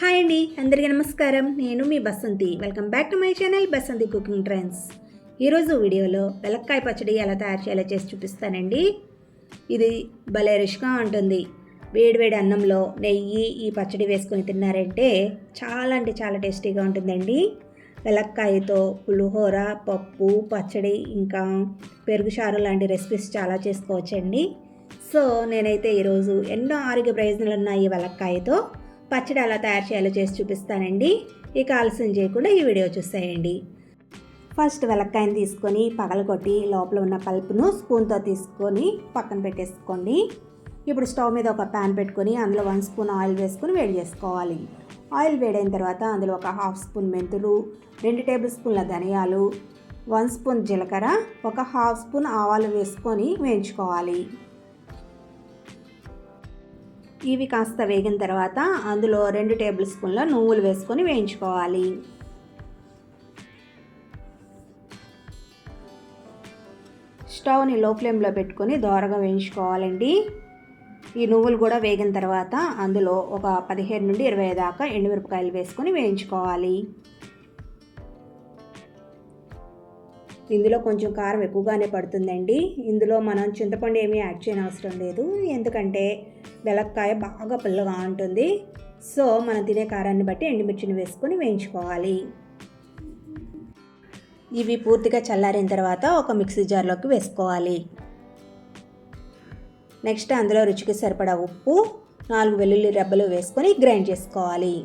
Hi అండి అందరికీ నమస్కారం. నేను మీ Basanthi. Welcome back to my channel Basanthi cooking trends ఈరోజు వీడియోలో వెలక్కాయ పచ్చడి ఎలా తయారు చేయాలో చేసి చూపిస్తానండి. ఇది భలే రుచిగా ఉంటుంది. వేడివేడి అన్నంలో నెయ్యి ఈ పచ్చడి వేసుకొని తిన్నారంటే చాలా అంటే చాలా టేస్టీగా ఉంటుందండి. వెలక్కాయతో పులిహోర పప్పు పచ్చడి ఇంకా పెరుగు చారు లాంటి రెసిపీస్ చాలా చేసుకోవచ్చండి. సో నేనైతే ఈరోజు ఎన్నో ఆరోగ్య ప్రయోజనాలు ఉన్నాయి ఈ వెలక్కాయతో పచ్చడి ఎలా తయారు చేయాలో చేసి చూపిస్తానండి. ఇక ఆలస్యం చేయకుండా ఈ వీడియో చూసేయండి. ఫస్ట్ వెలక్కాయని తీసుకొని పగలగొట్టి లోపల ఉన్న పల్పును స్పూన్తో తీసుకొని పక్కన పెట్టేసుకోండి. ఇప్పుడు స్టవ్ మీద ఒక ప్యాన్ పెట్టుకొని అందులో వన్ స్పూన్ ఆయిల్ వేసుకొని వేడి చేసుకోవాలి. ఆయిల్ వేడైన తర్వాత అందులో ఒక హాఫ్ స్పూన్ మెంతులు రెండు టేబుల్ స్పూన్ల ధనియాలు వన్ స్పూన్ జీలకర్ర ఒక హాఫ్ స్పూన్ ఆవాలు వేసుకొని వేయించుకోవాలి. ఇవి కాస్త వేగిన తర్వాత అందులో రెండు టేబుల్ స్పూన్ల నువ్వులు వేసుకొని వేయించుకోవాలి. స్టవ్ని లో ఫ్లేమ్లో పెట్టుకొని దోరగా వేయించుకోవాలండి. ఈ నువ్వులు కూడా వేగిన తర్వాత అందులో ఒక పదిహేను నుండి ఇరవై దాకా ఎండుమిరపకాయలు వేసుకొని వేయించుకోవాలి. ఇందులో కొంచెం కారం ఎక్కువగానే పడుతుందండి. ఇందులో మనం చింతపండు ఏమీ యాడ్ చేయని అవసరం లేదు. ఎందుకంటే వెలక్కాయ బాగా పుల్లగా ఉంటుంది. సో మనం తినే కారాన్ని బట్టి ఎండుమిర్చిని వేసుకొని వేయించుకోవాలి. ఇవి పూర్తిగా చల్లారిన తర్వాత ఒక మిక్సీ జార్లోకి వేసుకోవాలి. నెక్స్ట్ అందులో రుచికి సరిపడా ఉప్పు నాలుగు వెల్లుల్లి రెబ్బలు వేసుకొని గ్రైండ్ చేసుకోవాలి.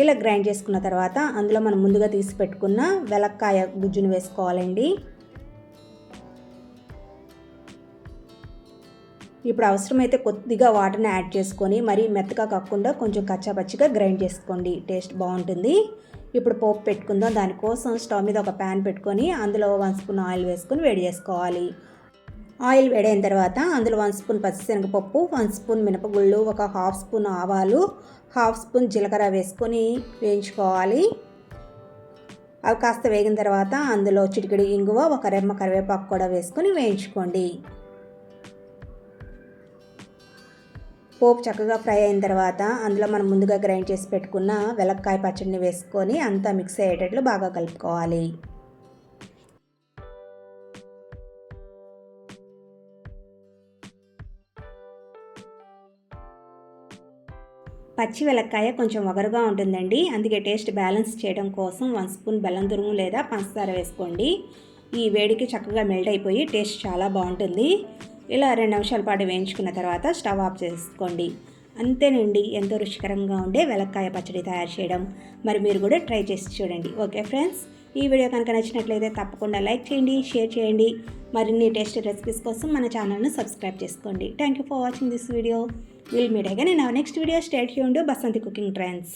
ఇలా గ్రైండ్ చేసుకున్న తర్వాత అందులో మనం ముందుగా తీసి పెట్టుకున్న వెలక్కాయ గుజ్జును వేసుకోవాలండి. ఇప్పుడు అవసరమైతే కొద్దిగా వాటర్ని యాడ్ చేసుకొని మరీ మెత్తగా కాకుండా కొంచెం కచ్చాపచ్చిగా గ్రైండ్ చేసుకోండి. టేస్ట్ బాగుంటుంది. ఇప్పుడు పోపు పెట్టుకుందాం. దానికోసం స్టవ్ మీద ఒక ప్యాన్ పెట్టుకొని అందులో వన్ స్పూన్ ఆయిల్ వేసుకొని వేడి చేసుకోవాలి. ఆయిల్ వేడైన తర్వాత అందులో వన్ స్పూన్ పచ్చిశనగపప్పు వన్ స్పూన్ మినపగుళ్ళు ఒక హాఫ్ స్పూన్ ఆవాలు హాఫ్ స్పూన్ జీలకర్ర వేసుకొని వేయించుకోవాలి. అవి కాస్త వేగిన తర్వాత అందులో చిటికెడు ఇంగువ ఒక రెమ్మ కరివేపాకు కూడా వేసుకొని వేయించుకోండి. పోపు చక్కగా ఫ్రై అయిన తర్వాత అందులో మనం ముందుగా గ్రైండ్ చేసి పెట్టుకున్న వెలక్కాయ పచ్చడిని వేసుకొని అంతా మిక్స్ అయ్యేటట్లు బాగా కలుపుకోవాలి. పచ్చి వెలక్కాయ కొంచెం వగరుగా ఉంటుందండి. అందుకే టేస్ట్ బ్యాలెన్స్ చేయడం కోసం వన్ స్పూన్ బెల్లం తురుము లేదా పంచదార వేసుకోండి. ఈ వేడికి చక్కగా మెల్ట్ అయిపోయి టేస్ట్ చాలా బాగుంటుంది. ఇలా రెండు నిమిషాల పాటు వేయించుకున్న తర్వాత స్టవ్ ఆఫ్ చేసుకోండి. అంతేనండి ఎంతో రుచికరంగా ఉండే వెలక్కాయ పచ్చడి తయారు చేయడం. మరి మీరు కూడా ట్రై చేసి చూడండి. Okay friends? ఈ వీడియో కనుక నచ్చినట్లయితే తప్పకుండా లైక్ చేయండి షేర్ చేయండి. మరిన్ని టేస్ట్ రెసిపీస్ కోసం మన ఛానల్ను సబ్స్క్రైబ్ చేసుకోండి. Thank you for watching this video will meet again in next video stay tuned Basanthi cooking trends